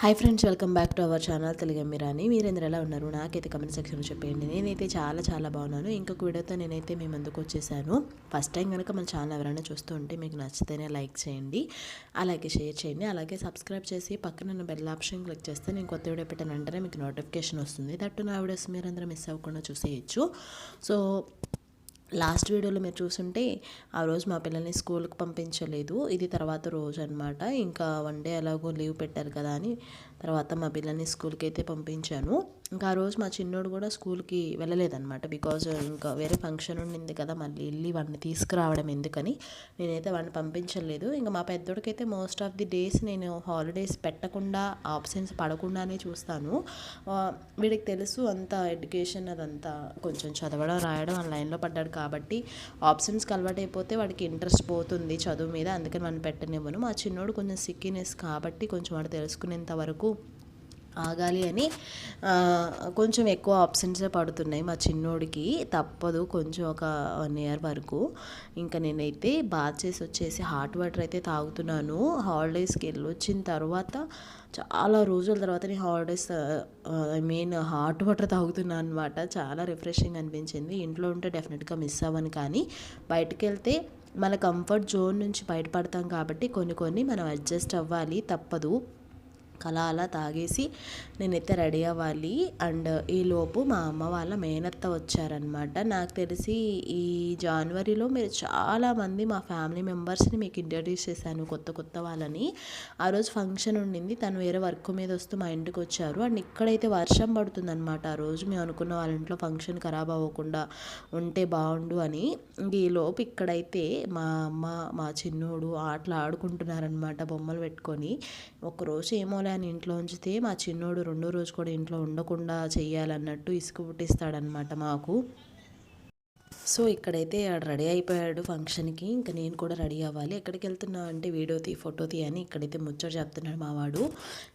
Hi friends welcome back to our channel Telugu మీరాని మీరేంద్ర ఎలా ఉన్నారు? నాకైతే కమెంట్ సెక్షన్లో చెప్పండి నేనైతే చాలా చాలా బాగున్నాను. ఇంకొక వీడియోతో నేనైతే మీ ముందుకు వచ్చేసాను. ఫస్ట్ టైం కనుక మన ఛానల్ ఎవరైనా చూస్తూ ఉంటే మీకు నచ్చితేనే లైక్ చేయండి. అలాగే షేర్ చేయండి. అలాగే సబ్స్క్రైబ్ చేసి పక్కన ఉన్న బెల్ ఆప్షన్ క్లిక్ చేస్తే నేను కొత్త వీడియో పెట్టిన వెంటనే మీకు నోటిఫికేషన్ వస్తుంది. దట్టు నా వీడియోస్ మీరందరూ మిస్ అవ్వకుండా చూసేయచ్చు. సో లాస్ట్ వీడియోలో మీరు చూసుంటే ఆ రోజు మా పిల్లల్ని స్కూల్కి పంపించలేదు. ఇది తర్వాత రోజు అనమాట ఇంకా వన్ డే ఎలాగో లీవ్ పెట్టారు కదా అని తర్వాత మా పిల్లల్ని స్కూల్కి అయితే పంపించాను. ఇంకా ఆ రోజు మా చిన్నోడు కూడా స్కూల్కి వెళ్ళలేదన్నమాట. బికాజ్ ఇంకా వేరే ఫంక్షన్ ఉండింది కదా మళ్ళీ వెళ్ళి వాడిని తీసుకురావడం ఎందుకని. నేనైతే వాడిని పంపించలేదు. ఇంకా మా పెద్దోడికైతే మోస్ట్ ఆఫ్ ది డేస్ నేను హాలిడేస్ పెట్టకుండా ఆప్షన్స్ పడకుండానే చూస్తాను. వీడికి తెలుసు అంత ఎడ్యుకేషన్ అదంతా కొంచెం చదవడం రాయడం ఆ లైన్లో పడ్డాడు కాబట్టి ఆప్షన్స్కి అలవాటు అయిపోతే వాడికి ఇంట్రెస్ట్ పోతుంది చదువు మీద. అందుకని మనం పెట్టనివ్వను. మా చిన్నోడు కొంచెం సిక్కినెస్ కాబట్టి కొంచెం వాడు తెలుసుకునేంత వరకు ఆగాలి అని కొంచెం ఎక్కువ ఆప్షన్సే పడుతున్నాయి మా చిన్నోడికి. తప్పదు కొంచెం ఒక వన్ ఇయర్ వరకు. ఇంకా నేనైతే బాత్ చేసి వచ్చేసి హాట్ వాటర్ అయితే తాగుతున్నాను. హాలిడేస్కి వెళ్ళి వచ్చిన తర్వాత చాలా రోజుల తర్వాత నేను holidays I mean hot water తాగుతున్నాను అనమాట చాలా రిఫ్రెషింగ్ అనిపించింది. ఇంట్లో ఉంటే డెఫినెట్గా మిస్ అవ్వను కానీ బయటకు వెళ్తే మన కంఫర్ట్ జోన్ నుంచి బయటపడతాం కాబట్టి కొన్ని కొన్ని మనం అడ్జస్ట్ అవ్వాలి. తప్పదు. అలా అలా తాగేసి నేనైతే రెడీ అవ్వాలి. అండ్ ఈలోపు మా అమ్మ వాళ్ళ మేనత్త వచ్చారనమాట నాకు తెలిసి ఈ జనవరిలో మీరు చాలామంది మా ఫ్యామిలీ మెంబర్స్ని మీకు ఇంట్రడ్యూస్ చేశాను కొత్త కొత్త వాళ్ళని. ఆ రోజు ఫంక్షన్ ఉండింది. తను వేరే వర్క్ మీద వస్తూ మా ఇంటికి వచ్చారు. అండ్ ఇక్కడైతే వర్షం పడుతుందన్నమాట. ఆ రోజు మేము అనుకున్న వాళ్ళ ఇంట్లో ఫంక్షన్ ఖరాబ్ అవ్వకుండా ఉంటే బాగుండు అని. ఈలోపు ఇక్కడైతే మా అమ్మ మా చిన్నోడు ఆటలు ఆడుకుంటున్నారనమాట బొమ్మలు పెట్టుకొని. ఒకరోజు ఏమో అని ఇంట్లో ఉంచితే మా చిన్నోడు రెండో రోజు కూడా ఇంట్లో ఉండకుండా చెయ్యాలన్నట్టు ఇసుక పుట్టిస్తాడనమాట మాకు. సో ఇక్కడైతే రెడీ అయిపోయాడు ఫంక్షన్కి. ఇంకా నేను కూడా రెడీ అవ్వాలి. ఎక్కడికి వెళ్తున్నా అంటే వీడియో తీ ఫోటో తీ అని ఇక్కడైతే ముచ్చట చెప్తున్నాడు మావాడు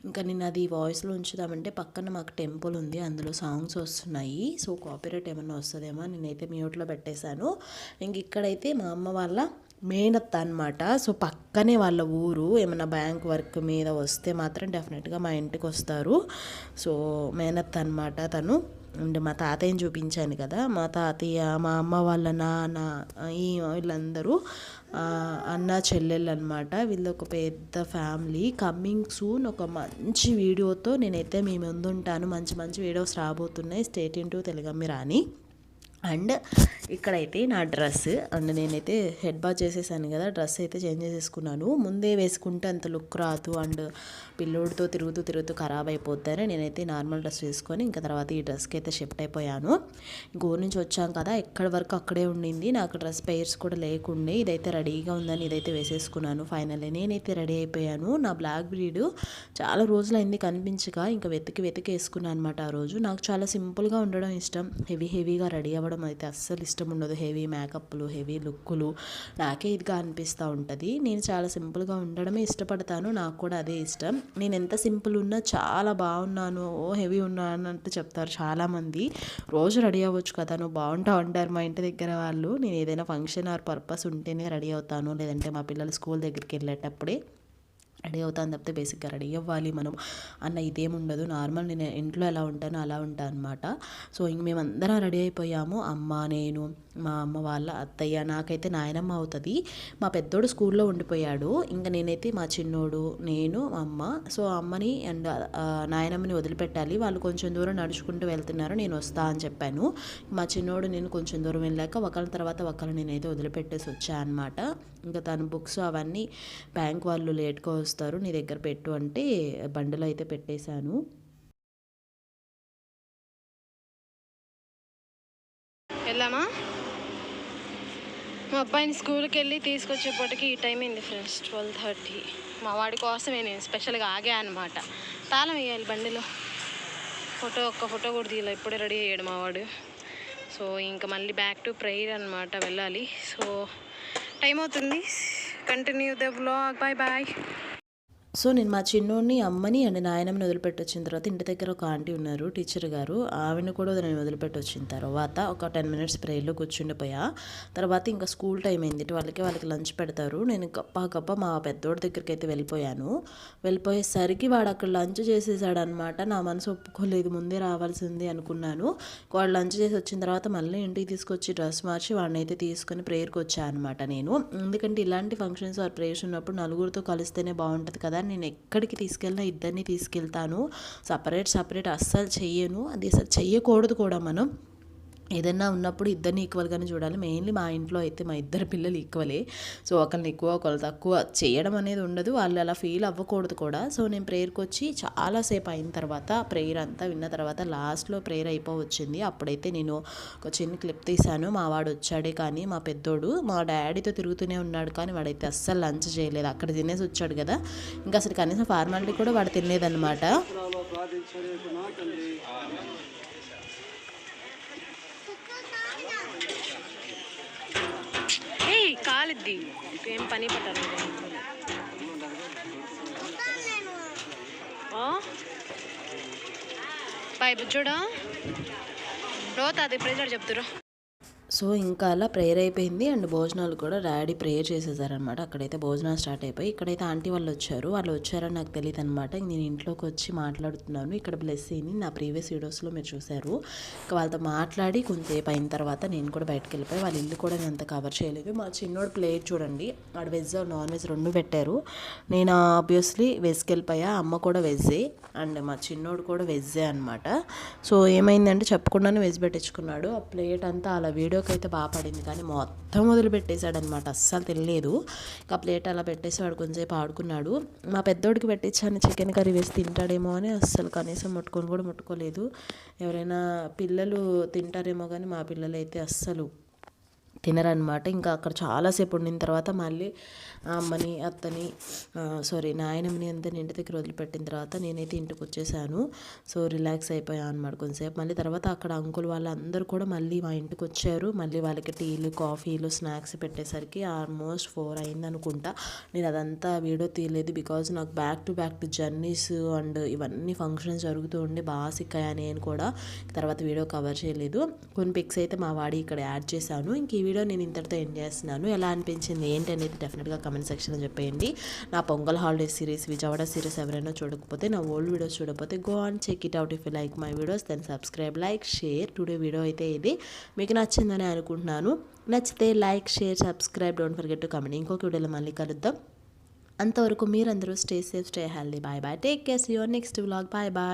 ఇంకా నేను అది వాయిస్లో ఉంచుదామంటే పక్కన మాకు టెంపుల్ ఉంది అందులో సాంగ్స్ వస్తున్నాయి. సో కాపీరైట్ ఏమన్నా వస్తుందేమో నేనైతే మ్యూట్లో పెట్టేశాను. ఇంక ఇక్కడైతే మా అమ్మ వాళ్ళ మేనత్త అనమాట సో పక్కనే వాళ్ళ ఊరు ఏమైనా బ్యాంక్ వర్క్ మీద వస్తే మాత్రం డెఫినెట్గా మా ఇంటికి వస్తారు. సో మేనత్త అనమాట తను. అండ్ మా తాతయ్యని చూపించాను కదా. మా తాతయ్య మా అమ్మ వాళ్ళ నాన్న ఈ వీళ్ళందరూ అన్న చెల్లెళ్ళు అనమాట వీళ్ళు ఒక పెద్ద ఫ్యామిలీ. కమ్మింగ్ సూన్ ఒక మంచి వీడియోతో నేనైతే మీ ముందుంటాను. మంచి మంచి వీడియోస్ రాబోతున్నాయి. స్టేట్ ఇంటూ తెలుగమ్మి రాని అండ్ ఇక్కడైతే నా డ్రెస్ అండ్ నేనైతే హెడ్ బాత్ చేసేసాను కదా డ్రెస్ అయితే చేంజ్ చేసేసుకున్నాను. ముందే వేసుకుంటే అంత లుక్ రాదు అండ్ పిల్లోడితో తిరుగుతూ తిరుగుతూ ఖరాబ్ అయిపోతారని నేనైతే నార్మల్ డ్రెస్ వేసుకొని ఇంకా తర్వాత ఈ డ్రెస్కి అయితే షిఫ్ట్ అయిపోయాను. గోరు నుంచి వచ్చాం కదా ఎక్కడి వరకు అక్కడే ఉండింది నాకు డ్రెస్ పెయిర్స్ కూడా లేకుండే ఇదైతే రెడీగా ఉందని ఇదైతే వేసేసుకున్నాను ఫైనల్లీ. నేనైతే రెడీ అయిపోయాను. నా బ్లాక్ బ్రీడ్ చాలా రోజులైంది కనిపించక ఇంకా వెతికి వెతికి వేసుకున్నాను అనమాట ఆ రోజు. నాకు చాలా సింపుల్గా ఉండడం ఇష్టం హెవీ హెవీగా రెడీ అవ్వడం చేసుకోవడం అయితే అస్సలు ఇష్టం ఉండదు. హెవీ మేకప్లు హెవీ లుక్కులు. నాకే ఇదిగా అనిపిస్తూ ఉంటుంది. నేను చాలా సింపుల్గా ఉండడమే ఇష్టపడతాను. నాకు కూడా అదే ఇష్టం. నేను ఎంత సింపుల్ ఉన్నా చాలా బాగున్నాను. ఓ హెవీ ఉన్నాను అంటూ చెప్తారు చాలామంది. రోజు రెడీ అవ్వచ్చు కదా నువ్వు బాగుంటావు అంటారు మా ఇంటి దగ్గర వాళ్ళు. నేను ఏదైనా ఫంక్షన్ ఆర్ పర్పస్ ఉంటేనే రెడీ అవుతాను. లేదంటే మా పిల్లలు స్కూల్ దగ్గరికి వెళ్ళేటప్పుడే రెడీ అవుతాను తప్పితే బేసిక్గా రెడీ అవ్వాలి మనం. అన్న ఇదేముండదు. నార్మల్ నేను ఇంట్లో ఎలా ఉంటానో అలా ఉంటాను అనమాట సో ఇంక మేమందరం రెడీ అయిపోయాము. అమ్మ నేను మా అమ్మ వాళ్ళ అత్తయ్య నాకైతే నాయనమ్మ అవుతుంది. మా పెద్దోడు స్కూల్లో ఉండిపోయాడు. ఇంకా నేనైతే మా చిన్నోడు నేను మా అమ్మ. సో అమ్మని అండ్ నాయనమ్మని వదిలిపెట్టాలి. వాళ్ళు కొంచెం దూరం నడుచుకుంటూ వెళ్తున్నారు. నేను వస్తా అని చెప్పాను. మా చిన్నోడు నేను కొంచెం దూరం వెళ్ళాక ఒకళ్ళ తర్వాత ఒకళ్ళు నేనైతే వదిలిపెట్టేసి వచ్చా అనమాట ఇంకా తన బుక్స్ అవన్నీ బ్యాంక్ వాళ్ళు లేట్గా వస్తారు. నీ దగ్గర పెట్టు అంటే బండిలో అయితే పెట్టేశాను. వెళ్దామా? మా అబ్బాయిని స్కూల్కి వెళ్ళి తీసుకొచ్చేపటికి ఈ టైం అయింది ఫ్రెండ్స్ ట్వెల్వ్ థర్టీ. మా వాడి కోసమే నేను స్పెషల్గా ఆగా అనమాట తాళం వేయాలి బండిలో. ఫోటో ఒక్క ఫోటో కూడా తీయాలి ఇప్పుడే రెడీ అయ్యాడు మా వాడు. సో ఇంకా మళ్ళీ బ్యాక్ టు ప్రేయర్ అనమాట వెళ్ళాలి. సో టైం అవుతుంది. Continue the blog bye bye so నేను మా చిన్నోడిని అమ్మని అండ్ నాయనమ్మని వదిలిపెట్టి వచ్చిన తర్వాత ఇంటి దగ్గర ఒక ఆంటీ ఉన్నారు టీచర్ గారు. ఆవిడని కూడా నేను వదిలిపెట్టి వచ్చిన తర్వాత ఒక టెన్ మినిట్స్ ప్రేయర్లో కూర్చుండిపోయా. తర్వాత ఇంకా స్కూల్ టైం అయింది. వాళ్ళకి వాళ్ళకి లంచ్ పెడతారు. నేను గప్ప గప్ప మా పెద్దోడి దగ్గరికి అయితే వెళ్ళిపోయాను. వెళ్ళిపోయేసరికి వాడు అక్కడ లంచ్ చేసేసాడనమాట నా మనసు ఒప్పుకోలేదు ముందే రావాల్సింది అనుకున్నాను. వాడు లంచ్ చేసి వచ్చిన తర్వాత మళ్ళీ ఇంటికి తీసుకొచ్చి డ్రెస్ మార్చి వాడిని అయితే తీసుకొని ప్రేయర్కి వచ్చాను అనమాట నేను. ఎందుకంటే ఇలాంటి ఫంక్షన్స్ ఆర్ ప్రేయర్స్ ఉన్నప్పుడు నలుగురితో కలిస్తేనే బాగుంటుంది కదా. నేను ఎక్కడికి తీసుకెళ్ళినా ఇద్దరిని తీసుకెళ్తాను. సపరేట్ సపరేట్ అస్సలు చెయ్యను. అది అసలు చెయ్యకూడదు కూడా మనం. ఏదైనా ఉన్నప్పుడు ఇద్దరిని ఈక్వల్గానే చూడాలి. మెయిన్లీ మా ఇంట్లో అయితే మా ఇద్దరు పిల్లలు ఈక్వలే సో ఒకరిని ఎక్కువ ఒకరు తక్కువ చేయడం అనేది ఉండదు. వాళ్ళు అలా ఫీల్ అవ్వకూడదు కూడా. సో నేను ప్రేయర్కి వచ్చి చాలాసేపు అయిన తర్వాత ప్రేయర్ అంతా విన్న తర్వాత లాస్ట్లో ప్రేయర్ అయిపోవచ్చింది. అప్పుడైతే నేను ఒక చిన్న క్లిప్ తీశాను. మా వాడు వచ్చాడే కానీ మా పెద్దోడు మా డాడీతో తిరుగుతూనే ఉన్నాడు కానీ వాడైతే అస్సలు లంచ్ చేయలేదు. అక్కడ తినేసి వచ్చాడు కదా. ఇంకా అసలు కనీసం ఫార్మాలిటీ కూడా వాడు తినలేదన్నమాట ఏ కాలిద్ది ఏం పని పట్టాలి బాయ్ బుజ్జోడా? రోత అది ప్రెజర్ చెప్తురా సో ఇంకా అలా ప్రేయర్ అయిపోయింది అండ్ భోజనాలు కూడా డాడీ ప్రేయర్ చేసేసారనమాట. అక్కడైతే భోజనాలు స్టార్ట్ అయిపోయి ఇక్కడైతే ఆంటీ వాళ్ళు వచ్చారు. వాళ్ళు వచ్చారని నాకు తెలియదు అనమాట నేను ఇంట్లోకి వచ్చి మాట్లాడుతున్నాను. ఇక్కడ బ్లెస్సీని నా ప్రీవియస్ వీడియోస్లో మీరు చూశారు. వాళ్ళతో మాట్లాడి కొంతసేపు అయిన తర్వాత నేను కూడా బయటకు వెళ్ళిపోయి వాళ్ళ ఇల్లు కూడా నేను అంత కవర్ చేయలేదు. మా చిన్నోడు ప్లేట్ చూడండి. ఆడ వెజ్ నాన్ వెజ్ రెండు పెట్టారు. నేను ఆబ్వియస్లీ వెజ్కి వెళ్ళిపోయా. అమ్మ కూడా వెజ్జే అండ్ మా చిన్నోడు కూడా వెజ్జే అనమాట. సో ఏమైందంటే చెప్పకుండానే వెజ్ పెట్టించుకున్నాడు. ఆ ప్లేట్ అంతా అలా వీడియోకి అయితే బాగా పడింది. కానీ మొత్తం వదిలిపెట్టేశాడనమాట. అస్సలు తెలియలేదు. ఇంకా ప్లేట్ అలా పెట్టేసి వాడు కొంచెంసేపు ఆడుకున్నాడు. మా పెద్దోడికి పెట్టించాను చికెన్ కర్రీ వేసి తింటాడేమో అని అస్సలు కనీసం ముట్టుకొని కూడా ముట్టుకోలేదు. ఎవరైనా పిల్లలు తింటారేమో కానీ మా పిల్లలు అయితే అస్సలు తినరనమాట ఇంకా అక్కడ చాలాసేపు ఉండిన తర్వాత మళ్ళీ అమ్మని అత్తని సారీ నాయనమ్మని అంతా ఇంటి దగ్గర వదిలిపెట్టిన తర్వాత నేనైతే ఇంటికి వచ్చేసాను. సో రిలాక్స్ అయిపోయాను అనమాట కొంతసేపు. మళ్ళీ తర్వాత అక్కడ అంకుల్ వాళ్ళందరూ కూడా మళ్ళీ మా ఇంటికి వచ్చారు. మళ్ళీ వాళ్ళకి టీలు కాఫీలు స్నాక్స్ పెట్టేసరికి ఆల్మోస్ట్ ఫోర్ అయింది అనుకుంటా నేను అదంతా వీడియో తీయలేదు బికాజ్ నాకు back to back to journeys and ఇవన్నీ ఫంక్షన్స్ జరుగుతూ ఉండి బాగా సిక్కాయా నేను కూడా. తర్వాత వీడియో కవర్ చేయలేదు. కొన్ని పిక్స్ అయితే మా వాడి ఇక్కడ యాడ్ చేశాను. ఇంక ఈ వీడియో నేను ఇంతటితో ఎండ్ చేస్తున్నాను. ఎలా అనిపించింది ఏంటి అనేది డెఫినెట్గా కమెంట్ సెక్షన్లో చెప్పేయండి. నా Pongal holiday series Vijayawada series ఎవరైనా చూడకపోతే నా ఓల్డ్ వీడియోస్ చూడకపోతే go on check it out if you like my videos then subscribe like share today video అయితే ఇది. మీకు నచ్చిందని అనుకుంటున్నాను. నచ్చితే like share subscribe don't forget to comment ఇంకొక వీడియోలో మళ్ళీ కలుద్దాం. అంతవరకు మీరందరూ stay safe stay healthy bye bye take care your next vlog bye bye